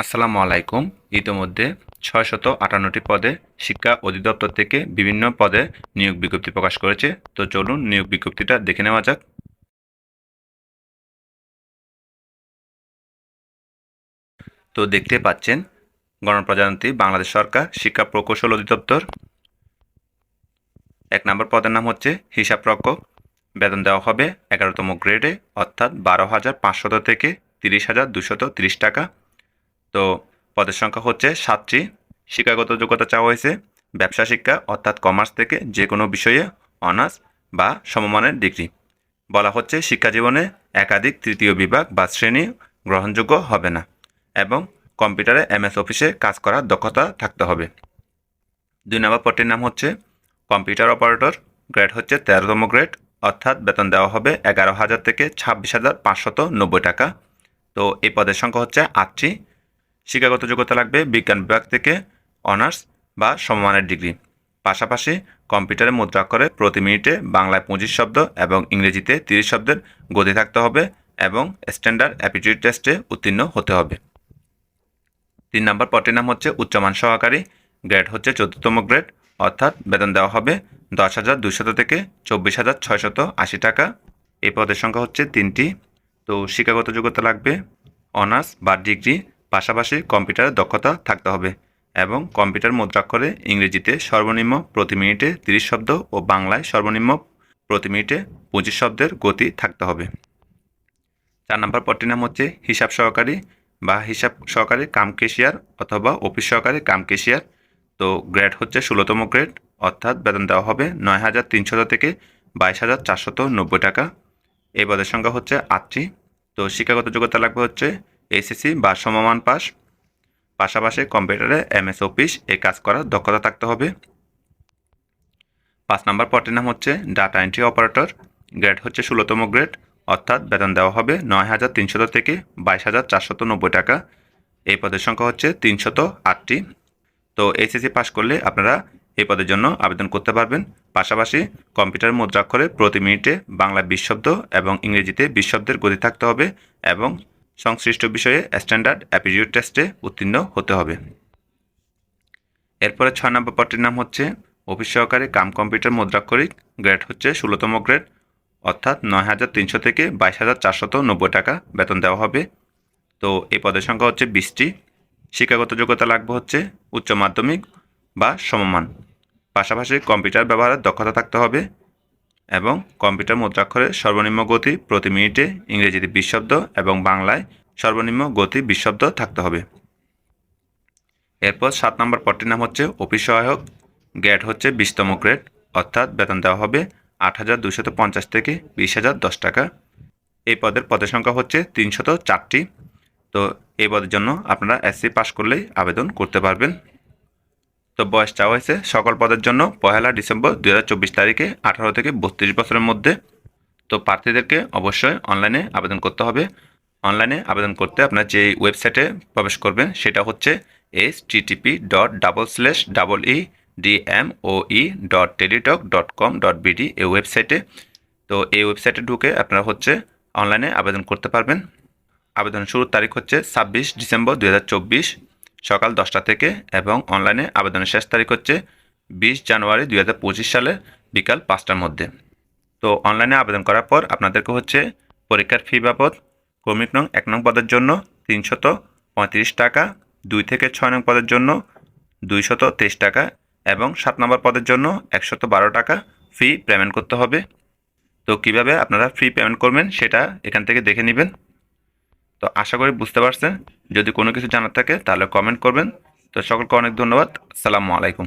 আসসালামু আলাইকুম। ইতোমধ্যে ছয়শত আটান্নটি পদে শিক্ষা অধিদপ্তর থেকে বিভিন্ন পদে নিয়োগ বিজ্ঞপ্তি প্রকাশ করেছে। তো চলুন নিয়োগ বিজ্ঞপ্তিটা দেখে নেওয়া যাক। তো দেখতে পাচ্ছেন, গণপ্রজাতন্ত্রী বাংলাদেশ সরকার শিক্ষা প্রকৌশল অধিদপ্তর। এক নম্বর পদের নাম হচ্ছে হিসাব রক্ষক। বেতন দেওয়া হবে এগারোতম গ্রেডে, অর্থাৎ বারো হাজার পাঁচশত থেকে তিরিশ হাজার দুশত তিরিশ টাকা। তো পদের সংখ্যা হচ্ছে সাতটি। শিক্ষাগত যোগ্যতা চাওয়া হয়েছে ব্যবসা, শিক্ষা, অর্থাৎ কমার্স থেকে যে কোনো বিষয়ে অনার্স বা সমমানের ডিগ্রি। বলা হচ্ছে শিক্ষা জীবনে একাধিক তৃতীয় বিভাগ বা শ্রেণি গ্রহণযোগ্য হবে না এবং কম্পিউটারে এমএস অফিসে কাজ করার দক্ষতা থাকতে হবে। দুই নম্বর পদটির নাম হচ্ছে কম্পিউটার অপারেটর। গ্রেড হচ্ছে তেরোতম গ্রেড, অর্থাৎ বেতন দেওয়া হবে এগারো হাজার থেকে ছাব্বিশ হাজার পাঁচশত নব্বই টাকা। তো এই পদের সংখ্যা হচ্ছে আটটি। শিক্ষাগত যোগ্যতা লাগবে বিজ্ঞান বিভাগ থেকে, অনার্স বা সমমানের ডিগ্রি। পাশাপাশি কম্পিউটারে মুদ্রাক্ষরে প্রতি মিনিটে বাংলায় পঁচিশ শব্দ এবং ইংরেজিতে তিরিশ শব্দের গতি থাকতে হবে এবং স্ট্যান্ডার্ড অ্যাপিটিউড টেস্টে উত্তীর্ণ হতে হবে। তিন নম্বর পদটির নাম হচ্ছে উচ্চমান সহকারী, গ্রেড হচ্ছে চতুর্থতম গ্রেড, অর্থাৎ বেতন দেওয়া হবে দশ হাজার দুশত থেকে চব্বিশ হাজার ছয়শত আশি টাকা। এই পদের সংখ্যা হচ্ছে তিনটি। তো শিক্ষাগত যোগ্যতা লাগবে অনার্স বা ডিগ্রি পাশাপাশি কম্পিউটারের দক্ষতা থাকতে হবে এবং কম্পিউটার মুদ্রাক্ষরে ইংরেজিতে সর্বনিম্ন প্রতি মিনিটে তিরিশ শব্দ ও বাংলায় সর্বনিম্ন প্রতি মিনিটে পঁচিশ শব্দের গতি থাকতে হবে। চার নম্বর পদটির নাম হচ্ছে হিসাব সহকারী বা হিসাব সহকারী কাম কেশিয়ার অথবা অফিস সহকারী কাম কেশিয়ার তো গ্রেড হচ্ছে ষোলোতম গ্রেড, অর্থাৎ বেতন দেওয়া হবে নয় হাজার তিনশত থেকে বাইশ হাজার চারশত নব্বই টাকা। এই পদের সংখ্যা হচ্ছে আটটি। তো শিক্ষাগত যোগ্যতা লাগবে হচ্ছে এসএসসি বা সমমান পাস। পাশাপাশি কম্পিউটারে এমএস অফিস এই কাজ করার দক্ষতা থাকতে হবে। পাঁচ নম্বর পদটির নাম হচ্ছে ডাটা এন্ট্রি অপারেটর গ্রেড হচ্ছে ষোলোতম গ্রেড অর্থাৎ বেতন দেওয়া হবে নয় হাজার তিনশত থেকে বাইশ হাজার চারশত নব্বই টাকা। এই পদের সংখ্যা হচ্ছে তিনশত আটটি। তো এসএসসি পাস করলে আপনারা এই পদের জন্য আবেদন করতে পারবেন। পাশাপাশি কম্পিউটার মুদ্রাক্ষরে প্রতি মিনিটে বাংলা বিশ এবং ইংরেজিতে বিশ গতি থাকতে হবে এবং সংশ্লিষ্ট বিষয়ে স্ট্যান্ডার্ড অ্যাপিটিউড টেস্টে উত্তীর্ণ হতে হবে। এরপরে ছয় নম্বর পদটির নাম হচ্ছে, অফিস সহকারে কাম কম্পিউটার মুদ্রাক্ষরিক, গ্রেড হচ্ছে ষোলোতম গ্রেড, অর্থাৎ নয় হাজার তিনশো থেকে বাইশ হাজার চারশত নব্বই টাকা বেতন দেওয়া হবে। তো এই পদের সংখ্যা হচ্ছে বিশটি। শিক্ষাগত যোগ্যতা লাগবে হচ্ছে উচ্চ মাধ্যমিক বা সমমান। পাশাপাশি কম্পিউটার ব্যবহারের দক্ষতা থাকতে হবে। এবং কম্পিউটার মুদ্রাক্ষরে সর্বনিম্ন গতি প্রতি মিনিটে ইংরেজিতে বিশ শব্দ এবং বাংলায় সর্বনিম্ন গতি বিশ শব্দ থাকতে হবে। এরপর সাত নম্বর পদটির নাম হচ্ছে অফিস সহায়ক গ্রেড হচ্ছে বিশতম গ্রেড, অর্থাৎ বেতন দেওয়া হবে আট হাজার দুশত পঞ্চাশ থেকে বিশ হাজার দশ টাকা। এই পদের পদের সংখ্যা হচ্ছে তিনশত চারটি। তো এই পদের জন্য আপনারা এসসি পাস করলেই আবেদন করতে পারবেন। তো বয়স চাওয়া হয়েছে সকল পদের জন্য পহেলা ডিসেম্বর দু হাজার চব্বিশ তারিখে আঠারো থেকে বত্রিশ বছরের মধ্যে। তো প্রার্থীদেরকে অবশ্যই অনলাইনে আবেদন করতে হবে। অনলাইনে আবেদন করতে আপনার যে ওয়েবসাইটে প্রবেশ করবেন সেটা হচ্ছে S TTP dot double slash double E DM O E dot Teletalk dot com dot BD এই ওয়েবসাইটে তো এই ওয়েবসাইটে ঢুকে আপনারা হচ্ছে অনলাইনে আবেদন করতে পারবেন। আবেদন শুরুর তারিখ হচ্ছে ছাব্বিশ ডিসেম্বর দু হাজার চব্বিশ। সকাল দশটা থেকে এবং অনলাইনে আবেদনের শেষ তারিখ হচ্ছে বিশ জানুয়ারি দুই সালে বিকাল পাঁচটার মধ্যে। তো অনলাইনে আবেদন করার পর আপনাদেরকে হচ্ছে পরীক্ষার ফি বাবদ ক্রমিক নং এক নং পদের জন্য তিনশত পঁয়ত্রিশ টাকা, দুই থেকে ছয় নং পদের জন্য দুইশত তেইশ টাকা এবং সাত নম্বর পদের জন্য একশত বারো টাকা ফি পেমেন্ট করতে হবে। তো কীভাবে আপনারা ফ্রি পেমেন্ট করবেন সেটা এখান থেকে দেখে নেবেন। তো আশা করি বুঝতে পারছেন। যদি কোনো কিছু জানার থাকে তাহলে কমেন্ট করবেন। তো সকলকে অনেক ধন্যবাদ। আসসালামু আলাইকুম।